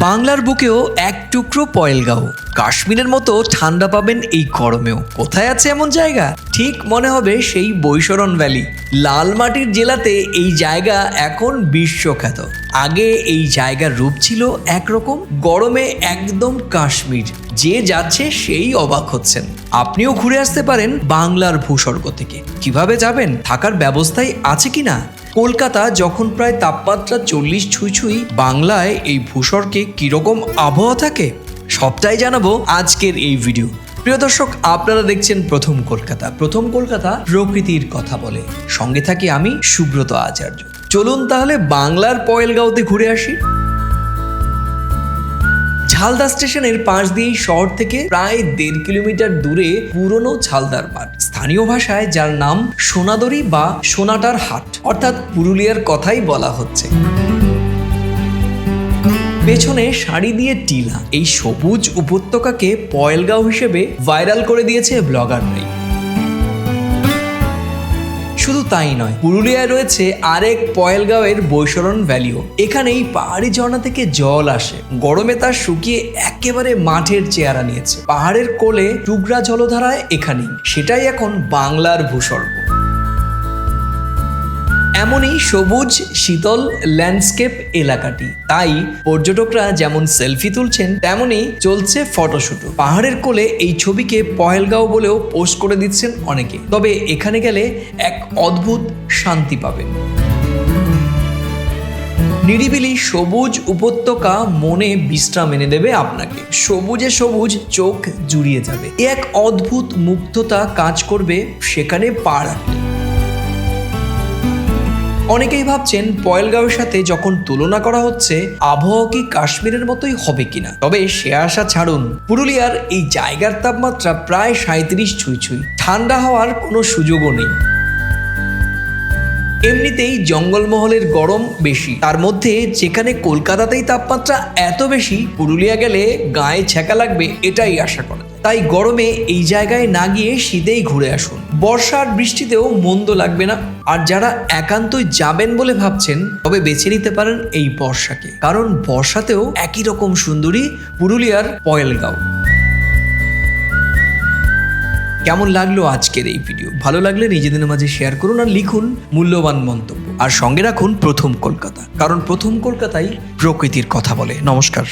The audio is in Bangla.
বাংলার বুকেও এক টুকরো পয়েলগাঁও। কাশ্মীরের মতো ঠান্ডা পাবেন এই গরমেও। কোথায় আছে এমন জায়গা? ঠিক মনে হবে সেই বৈশরণ ভ্যালি। লাল মাটির জেলাতে এই জায়গা এখন বিশ্বখ্যাত। আগে এই জায়গার রূপ ছিল একরকম, গরমে একদম কাশ্মীর। যে যাচ্ছে সেই অবাক হচ্ছেন। আপনিও ঘুরে আসতে পারেন বাংলার ভূস্বর্গ থেকে। কীভাবে যাবেন? থাকার ব্যবস্থাই আছে কিনা? কলকাতা যখন প্রায় তাপমাত্রা চল্লিশ ছুঁই ছুঁই বাংলায় এই ভূস্বর্গে কীরকম আবহাওয়া থাকে, সবটাই জানাব আজকের এই ভিডিও প্রিয় দর্শক, আপনারা দেখছেন প্রথম কলকাতা। প্রথম কলকাতা প্রকৃতির কথা বলে। সঙ্গে থাকি আমি সুব্রত আচার্য। চলুন তাহলে বাংলার পয়েলগাঁওতে ঘুরে আসি। ঝালদা স্টেশনের পাশ দিয়েই শহর থেকে প্রায় দেড় কিলোমিটার দূরে পুরনো ঝালদার মাঠ। স্থানীয় ভাষায় যার নাম সোনাদরি বা সোনাটার হাট, অর্থাৎ পুরুলিয়ার কথাই বলা হচ্ছে। পেছনে শাড়ি দিয়ে টিলা, এই সবুজ উপত্যকাকে পয়েলগাঁও হিসেবে ভাইরাল করে দিয়েছে ব্লগাররাই। শুধু তাই নয়, পুরুলিয়ায় রয়েছে আরেক পয়েলগাঁওয়ের বৈশরণ ভ্যালিও। এখানেই পাহাড়ি ঝর্ণা থেকে জল আসে। গরমে তা শুকিয়ে একেবারে মাঠের চেহারা নিয়েছে। পাহাড়ের কোলে টুকরা জলধারায় এখানেই। সেটাই এখন বাংলার ভূস্বর্গ। এমনই সবুজ, শীতল ল্যান্ডস্কেপ এলাকাটি। তাই পর্যটকরা যেমন সেলফি তুলছেন, তেমনই চলছে ফটোশুটও পাহাড়ের কোলে এই ছবিকে পহেলগাঁও বলেও পোস্ট করে দিচ্ছেন অনেকে। তবে এখানে গেলে এক অদ্ভুত শান্তি পাবেন। নিরিবিলি সবুজ উপত্যকা মনে বিশ্রাম এনে দেবে আপনাকে। সবুজে সবুজ চোখ জুড়িয়ে যাবে। এক অদ্ভুত মুগ্ধতা কাজ করবে সেখানে পা অনেকেই ভাবছেন পয়েলগাঁওয়ের সাথে যখন তুলনা করা হচ্ছে, আবহাওয়া কি কাশ্মীরের মতোই হবে কিনা? তবে সে আশা ছাড়ুন, পুরুলিয়ার এই জায়গার তাপমাত্রা প্রায় সাঁত্রিশ ছুঁই ছুঁই। ঠান্ডা হওয়ার কোনো সুযোগও নেই। এমনিতেই জঙ্গলমহলের গরম বেশি। তার মধ্যে যেখানে কলকাতাতেই তাপমাত্রা এত বেশি, পুরুলিয়া গেলে গায়ে ছ্যাঁকা লাগবে, এটাই আশা করা। তাই গরমে এই জায়গায় না গিয়ে শীতেই ঘুরে আসুন। বর্ষা আর বৃষ্টিতেও মন্দ লাগবে না। আর যারা একান্তই যাবেন বলে ভাবছেন, তবে বেছে নিতে পারেন এই বর্ষাকে। কারণ বর্ষাতেও একই রকম সুন্দরী পুরুলিয়ার পয়েলগাঁও। কেমন লাগল আজকের এই ভিডিও ভালো লাগলে নিজেদের মাঝে শেয়ার করুন আর লিখুন মূল্যবান মন্তব্য। আর সঙ্গে রাখুন প্রথম কলকাতা। কারণ প্রথম কলকাতাই প্রকৃতির কথা বলে। নমস্কার।